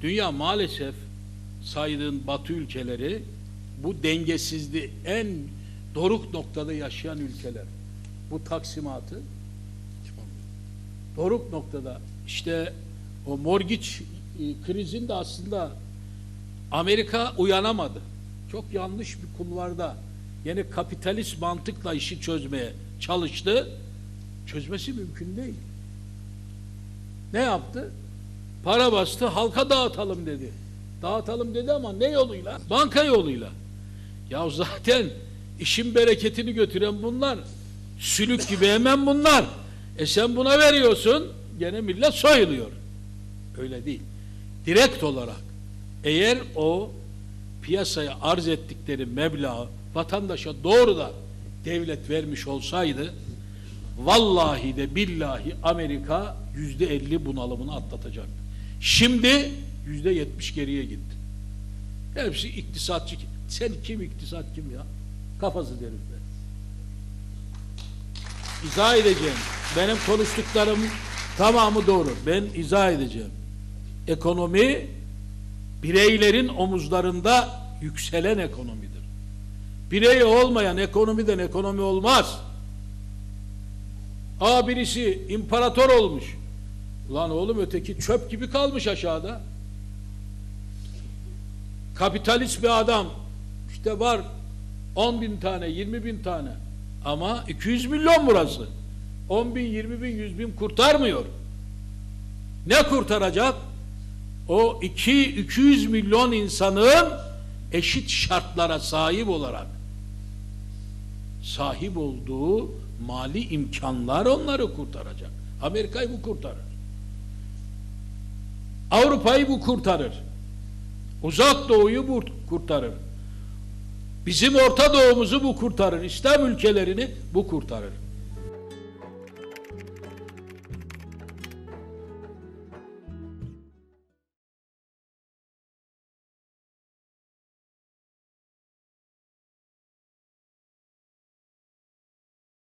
Dünya maalesef saydığın batı ülkeleri bu dengesizliği en doruk noktada yaşayan ülkeler. Bu taksimatı doruk noktada işte o mortgage e, krizinde aslında Amerika uyanamadı. Çok yanlış bir kulvarda yine kapitalist mantıkla işi çözmeye çalıştı. Çözmesi mümkün değil. Ne yaptı? Para bastı, halka dağıtalım dedi. Dağıtalım dedi ama ne yoluyla? Banka yoluyla. Ya zaten işin bereketini götüren bunlar. Sülük gibi hemen bunlar. E sen buna veriyorsun, gene millet soyuluyor. Öyle değil. Direkt olarak eğer o piyasaya arz ettikleri meblağı vatandaşa doğrudan devlet vermiş olsaydı vallahi de billahi Amerika yüzde elli bunalımını atlatacaktı. Şimdi yüzde yetmiş geriye gitti. Hepsi iktisatçı. Sen kim iktisat kim ya? Kafası herifler. İzah edeceğim. Benim konuştuklarım tamamı doğru. Ben izah edeceğim. Ekonomi bireylerin omuzlarında yükselen ekonomidir. Birey olmayan ekonomiden ekonomi olmaz. Aa birisi imparator olmuş. Ulan oğlum öteki çöp gibi kalmış aşağıda. Kapitalist bir adam işte var 10 bin tane 20 bin tane ama 200 milyon burası. 10 bin 20 bin 100 bin kurtarmıyor. Ne kurtaracak? O 2 200 milyon insanın eşit şartlara sahip olarak sahip olduğu mali imkanlar onları kurtaracak. Amerika'yı bu kurtarır. Avrupa'yı bu kurtarır. Uzak Doğu'yu bu kurtarır. Bizim Orta Doğu'muzu bu kurtarır. İslam ülkelerini bu kurtarır.